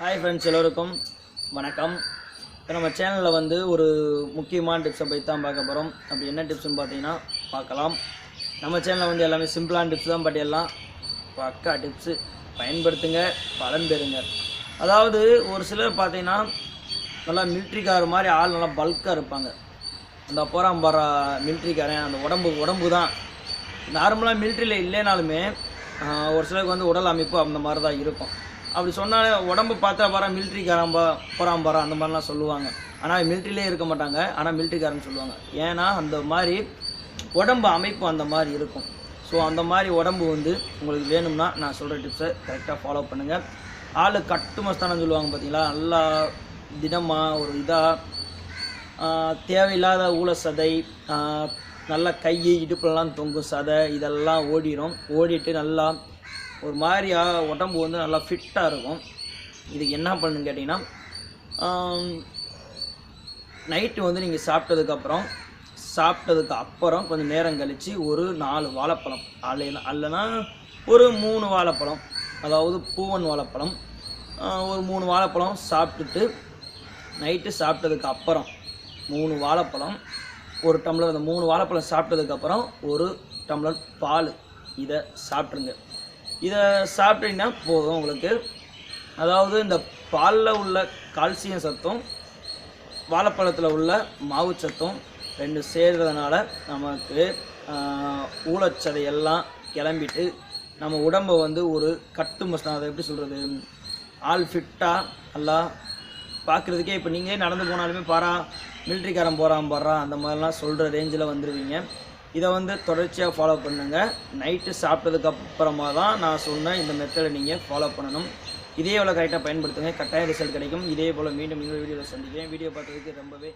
Hi friends எல்லோருக்கும் வணக்கம். இப்போ நம்ம சேனலில் வந்து ஒரு முக்கியமான டிப்ஸை பற்றி தான் பார்க்க போகிறோம் அப்படி என்ன டிப்ஸ்னு பார்த்தீங்கன்னா பார்க்கலாம். நம்ம சேனலில் வந்து எல்லாமே சிம்பிளான டிப்ஸ் தான் பட் எல்லாம் பக்கா டிப்ஸு பயன்படுத்துங்க பலன் பெறுங்க. அதாவது ஒரு சிலர் பார்த்தீங்கன்னா நல்லா மிலிட்ரிக்கார மாதிரி ஆள் நல்லா பல்காக இருப்பாங்க. அந்த போகிறான் பாரு மிலிட்ரிக்காரன் அந்த உடம்பு உடம்பு தான். நார்மலாக மிலிட்ரியில் இல்லைனாலுமே ஒரு சிலருக்கு வந்து உடல் அமைப்பு அந்த மாதிரி தான் இருக்கும். அப்படி சொன்னாலே உடம்பு பார்த்தா பாரா மிலிட்ரிக்காரன் போகிறான் பாரா அந்த மாதிரிலாம் சொல்லுவாங்க. ஆனால் மிலிட்ரிலே இருக்க மாட்டாங்க. ஆனால் மிலிட்ரிக்காரன் சொல்லுவாங்க. ஏன்னா அந்த மாதிரி உடம்பு அமைப்பு அந்த மாதிரி இருக்கும். ஸோ அந்த மாதிரி உடம்பு வந்து உங்களுக்கு வேணும்னா நான் சொல்கிற டிப்ஸை கரெக்டாக ஃபாலோ பண்ணுங்கள் ஆள் கட்டுமஸ்தானம் சொல்லுவாங்க பார்த்தீங்களா நல்லா தினமாக ஒரு இதாக தேவையில்லாத ஊழ சதை நல்லா கை இடுப்புலலாம் தொங்கும் சதை இதெல்லாம் ஓடிடும் ஓடிட்டு நல்லா ஒரு மாதிரியா உடம்பு வந்து நல்லா ஃபிட்டாக இருக்கும். இதுக்கு என்ன பண்ணுன்னு கேட்டிங்கன்னா நைட்டு வந்து நீங்கள் சாப்பிட்டதுக்கப்புறம் சாப்பிட்டதுக்கு அப்புறம் கொஞ்சம் நேரம் கழித்து ஒரு நாலு வாழைப்பழம் அல்ல அல்லனா ஒரு மூணு வாழைப்பழம் அதாவது பூவன் வாழைப்பழம் ஒரு மூணு வாழைப்பழம் சாப்பிட்டுட்டு நைட்டு சாப்பிட்டதுக்கு அப்புறம் மூணு வாழைப்பழம் ஒரு டம்ளர் அந்த மூணு வாழைப்பழம் சாப்பிட்டதுக்கப்புறம் ஒரு டம்ளர் பால் இதை சாப்பிட்ருங்க இதை சாப்பிட்டீங்கன்னா போதும் உங்களுக்கு. அதாவது இந்த பாலில் உள்ள கால்சியம் சத்தும் வாழைப்பழத்தில் உள்ள மாவு சத்தும் ரெண்டு சேர்கிறதுனால நமக்கு ஊழச்சதை எல்லாம் கிளம்பிட்டு நம்ம உடம்பை வந்து ஒரு கட்டு மஸ்தான் அதை எப்படி சொல்கிறது ஆள் ஃபிட்டாக நல்லா பார்க்குறதுக்கே இப்போ நீங்களே நடந்து போனாலுமே பாரா மிலிட்ரிக்காரன் போகிறான் பாடுறான் அந்த மாதிரிலாம் சொல்கிற ரேஞ்சில் வந்துடுவீங்க இதை வந்து தொடர்ச்சியாக ஃபாலோ பண்ணுங்கள் நைட்டு சாப்பிட்டதுக்கு அப்புறமா தான் நான் சொன்ன இந்த மெத்தடை நீங்கள் ஃபாலோ பண்ணணும். இதே எவ்வளோ கரெக்டாக பயன்படுத்துங்க. கட்டாய ரிசல்ட் கிடைக்கும். இதே போல் மீண்டும் இன்னொரு வீடியோவில் சந்திக்கிறேன். வீடியோ பார்த்ததுக்கு ரொம்பவே